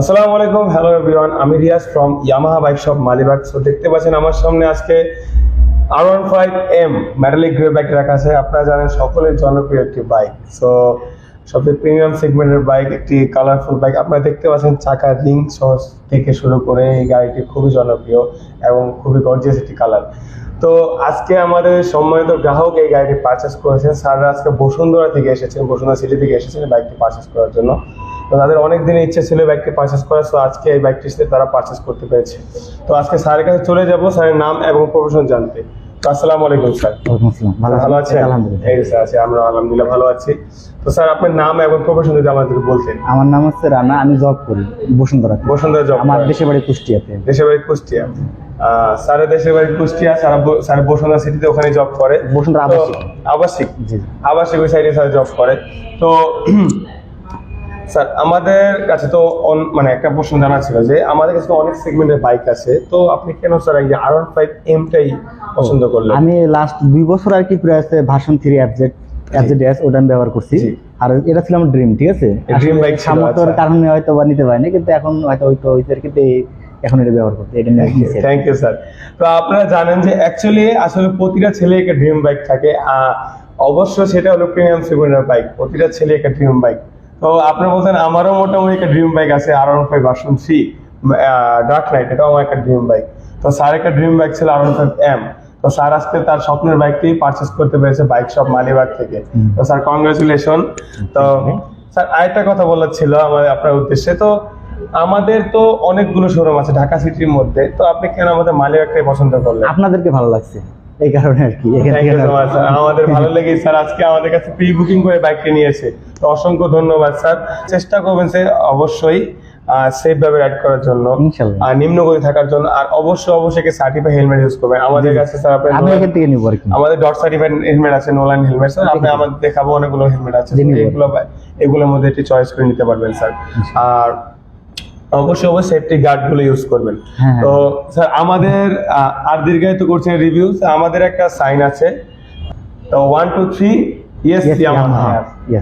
আসসালামু আলাইকুম, hello everyone, আমি Riaz from Yamaha bike shop Malibagh. So দেখতে পাচ্ছেন আমার সামনে আজকে R one five M metallic grey bike রাখা আছে। আপনারা জানেন সকলের জনপ্রিয় একটি বাইক সো সবচেয়ে প্রিমিয়াম সেগমেন্টের বাইক একটি কালারফুল বাইক আপনারা দেখতে পাচ্ছেন চাকার রিং সস থেকে শুরু করে এই গাড়িটি খুবই জনপ্রিয় এবং খুবই গর্জিয়াস একটি কালার তো আজকে আমাদের সম্মানিত গ্রাহক এই গাড়িটি পারচেস করেছেন। স্যাররা আজকে বসুন্ধরা থেকে এসেছেন, বসুন্ধরা সিটি থেকে এসেছেন বাইকটি পারচেস করার জন্য। তো তাদের অনেক দিনের ইচ্ছে ছিল বাইকটি পারচেস করার তো আজকে এই বাইকটি সাথে তারা পারচেস করতে পেরেছে। তো আজকে স্যারের কাছে চলে যাব স্যারের নাম এবং প্রফেশন জানতে। তো আসসালামু আলাইকুম স্যার। ভালো আছেন? আলহামদুলিল্লাহ। এই স্যার আছি আমরা আলহামদুলিল্লাহ ভালো আছি। তো স্যার আপনার নাম এবং প্রফেশন যদি আমাদের বলতেন। আমার নাম হচ্ছে রানা আমি জব করি বসুন্ধরা বসুন্ধরা জব আমার দেশের বাড়ি কুষ্টিয়াতে। দেশের বাড়ি কুষ্টিয়া। স্যারের দেশের বাড়ি কুষ্টিয়া স্যার স্যার বসুন্ধরা সিটিতে ওখানে জব করে। বসুন্ধরা আবাসিক। আবাসিক। জি। আবাসিক ওই সাইডে স্যার জব করে। তো স্যার আমাদের কাছে তো মানে একটা প্রশ্ন জানা ছিল যে আমাদের কাছে তো অনেক সেগমেন্টের বাইক আছে তো আপনি কেন স্যার এই আর ওয়ান ফাইভ এমটাই পছন্দ করলেন? আমি লাস্ট দুই বছর আর কি প্রায় ভার্সন থ্রি অ্যাপজেট অ্যাপজেট এস ওটা আমি ব্যবহার করছি। আর এটা ছিল আমার ড্রিম ঠিক আছে? bike ছিল, সামর্থ্যের। কারণে হয়তো বা নিতে পারিনি কিন্তু এখন হয়তো ওইটা ওইটার কিন্তু এই- এখন এটা ব্যবহার করতে এটা নিয়ে থ্যাংক ইউ স্যার তো আপনারা জানেন যে অ্যাকচুয়ালি আসলে প্রতিটা ছেলে একটা ড্রিম বাইক থাকে অবশ্য সেটা হলো প্রিমিয়াম সেগমেন্টের বাইক প্রতিটা ছেলে একটা ড্রিম বাইক তো আপনি বলছেন আমারও মোটামুটি একটা ড্রিম বাইক আছে R one five version three dark knight এটাও আমার একটা ড্রিম বাইক তো স্যার একটা ড্রিম বাইক ছিল আর ওয়ান ফাইভ এম তো স্যার আজকে তার স্বপ্নের বাইকটি পারচেস করতে পেরেছে বাইক শপ মালিবাগ থেকে। তো স্যার কংগ্রেচুলেশন তো স্যার, আরেকটা কথা বলার ছিল আমাদের আপনার উদ্দেশ্যে। তো আমাদের তো অনেকগুলো শোরুম আছে ঢাকা সিটির মধ্যে। তো আপনি কেন আমাদের মালিবাগটাই পছন্দ করলেন? আপনাদেরকে ভালো লাগছে। এই কারণে আর কি. আমাদের ভালো লেগে স্যার আজকে আমাদের কাছে প্রি বুকিং করে বাইকটি নিয়েছে তো অসংখ্য ধন্যবাদ স্যার চেষ্টা করবেন স্যার অবশ্যই সেফ ভাবে রাইড করার জন্য আর নিম্ন গতি থাকার জন্য আর অবশ্যই অবশ্যই সার্টিফাই হেলমেট ইউজ করবেন। আমাদের কাছে স্যার আপনি আমি এখান থেকে নিবো আর কি। আমাদের ডট সার্টিফাইড হেলমেট আছে নোলান হেলমেট স্যার আপনি আমাদের দেখাবো অনেকগুলো হেলমেট আছে। এগুলো এগুলোর মধ্যে একটি চয়েস করে নিতে পারবেন স্যার আর অবশ্যই অবশ্যই সেফটি গার্ডগুলো ইউজ করবেন হ্যাঁ, হ্যাঁ। তো স্যার আমাদের আর দীর্ঘায়িত করছেন রিভিউ আমাদের একটা সাইন আছে তো one two three yes. Yes.